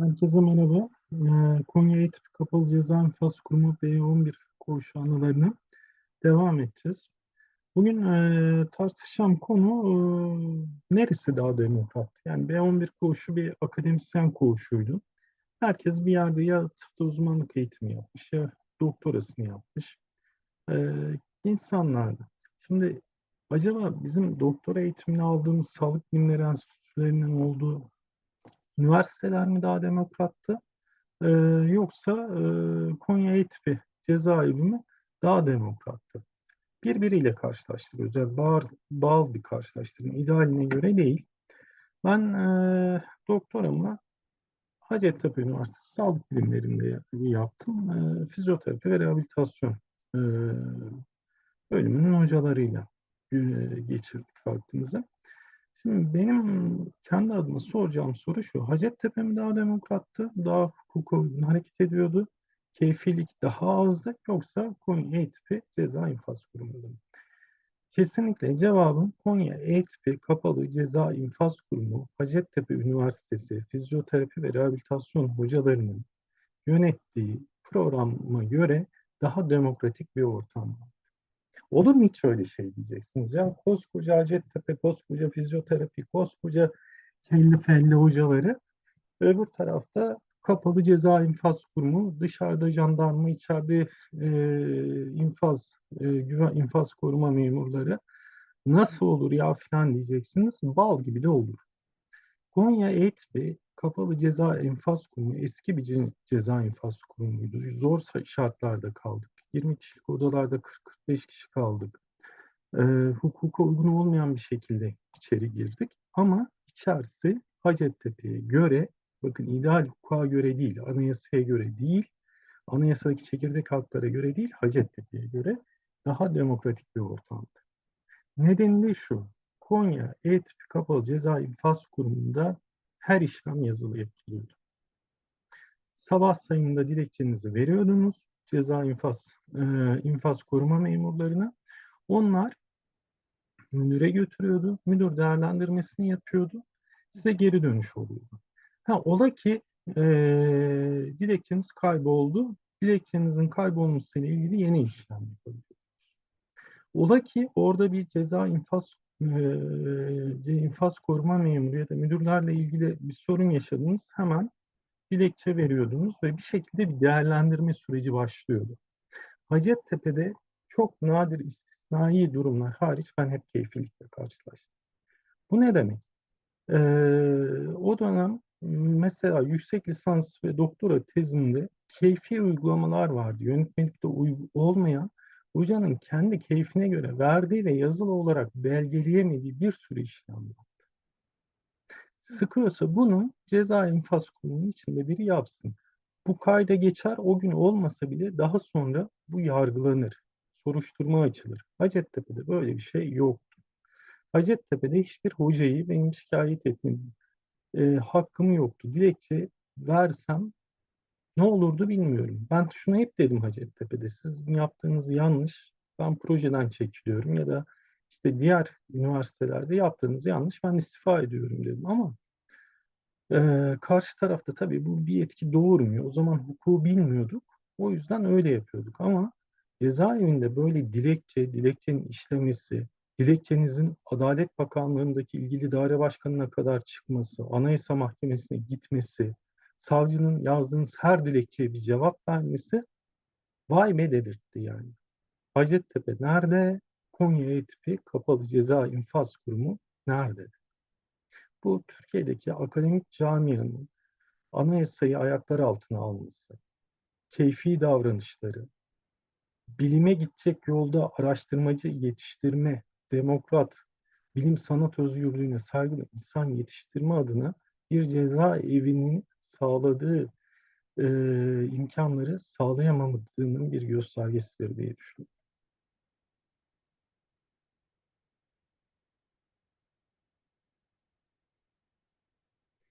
Herkese merhaba. Ee, Konya Eğitim Kapalı Ceza İnfaz Kurumu B11 koğuşu anılarına devam edeceğiz. Bugün e, tartışacağım konu e, neresi daha demokrat? Yani B11 koğuşu bir akademisyen koğuşuydu. Herkes bir yerde ya tıpta uzmanlık eğitimi yapmış ya doktorasını yapmış. E, insanlardı. Şimdi acaba bizim doktora eğitimini aldığımız sağlık bilimleri enstitülerinin olduğu üniversiteler mi daha demokrattı e, yoksa e, Konya Eğitimi cezaevi mi daha demokrattı? Birbiriyle karşılaştırıyoruz. Yani bağır, bağlı bir karşılaştırma. İdealine göre değil. Ben e, doktoramı Hacettepe Üniversitesi Sağlık Bilimlerinde yaptım. E, fizyoterapi ve rehabilitasyon e, bölümünün hocalarıyla e, geçirdik vaktimizi. Şimdi benim kendi adıma soracağım soru şu. Hacettepe mi daha demokrattı? Daha hukuka hareket ediyordu? Keyfilik daha azdı? Yoksa Konya Eğitipi Ceza İnfaz Kurumu'nda mı? Kesinlikle cevabım Konya Eğitipi Kapalı Ceza İnfaz Kurumu, Hacettepe Üniversitesi Fizyoterapi ve Rehabilitasyon hocalarının yönettiği programa göre daha demokratik bir ortam var. Olur mu hiç öyle şey diyeceksiniz. Ya koskoca Hacettepe, koskoca fizyoterapi, koskoca kelli felli hocaları öbür tarafta kapalı ceza infaz kurumu, dışarıda jandarma, içeride e, infaz, e, güven, infaz koruma memurları nasıl olur ya falan diyeceksiniz. Bal gibi de olur. Konya Eğitbi kapalı ceza infaz kurumu eski bir ceza infaz kurumuydu. Zor şartlarda kaldık. 20 kişilik odalarda 40-45 kişi kaldık. E, hukuka uygun olmayan bir şekilde içeri girdik. Ama içerisi Hacettepe'ye göre, bakın ideal hukuka göre değil, anayasaya göre değil, anayasadaki çekirdek haklara göre değil, Hacettepe'ye göre daha demokratik bir ortamdı. Nedeni de şu, Konya Eğitim Kapalı Ceza İnfaz Kurumu'nda her işlem yazılı yapılıyordu. Sabah sayında dilekçenizi veriyordunuz ceza infaz e, infaz koruma memurlarına. Onlar müdüre götürüyordu. Müdür değerlendirmesini yapıyordu. Size geri dönüş oluyordu. Ha, ola ki e, dilekçeniz kayboldu. Dilekçenizin kaybolmasıyla ilgili yeni işlem yapabiliyorsunuz. Ola ki orada bir ceza infaz e, infaz koruma memuru ya da müdürlerle ilgili bir sorun yaşadınız. Hemen dilekçe veriyordunuz ve bir şekilde bir değerlendirme süreci başlıyordu. Hacettepe'de çok nadir istisnai durumlar hariç ben hep keyfilikle karşılaştım. Bu ne demek? Ee, o dönem mesela yüksek lisans ve doktora tezinde keyfi uygulamalar vardı. Yönetmelikte olmayan hocanın kendi keyfine göre verdiği ve yazılı olarak belgeleyemediği bir sürü işlem var sıkıyorsa bunu ceza infaz kurumunun içinde biri yapsın. Bu kayda geçer, o gün olmasa bile daha sonra bu yargılanır. Soruşturma açılır. Hacettepe'de böyle bir şey yoktu. Hacettepe'de hiçbir hocayı benim şikayet etmedim. E, hakkım yoktu. Dilekçe versem ne olurdu bilmiyorum. Ben şunu hep dedim Hacettepe'de. Sizin yaptığınız yanlış. Ben projeden çekiliyorum ya da işte diğer üniversitelerde yaptığınız yanlış ben istifa ediyorum dedim ama e, karşı tarafta tabii bu bir etki doğurmuyor. O zaman hukuku bilmiyorduk. O yüzden öyle yapıyorduk ama cezaevinde böyle dilekçe, dilekçenin işlemesi, dilekçenizin Adalet Bakanlığı'ndaki ilgili daire başkanına kadar çıkması, Anayasa Mahkemesi'ne gitmesi, savcının yazdığınız her dilekçeye bir cevap vermesi vay be dedirtti yani. Hacettepe nerede? Konya Etipi Kapalı Ceza İnfaz Kurumu nerede? Bu Türkiye'deki akademik camianın anayasayı ayaklar altına alması, keyfi davranışları, bilime gidecek yolda araştırmacı yetiştirme, demokrat, bilim sanat özgürlüğüne saygılı insan yetiştirme adına bir cezaevinin sağladığı e, imkanları sağlayamamadığının bir göstergesidir diye düşünüyorum.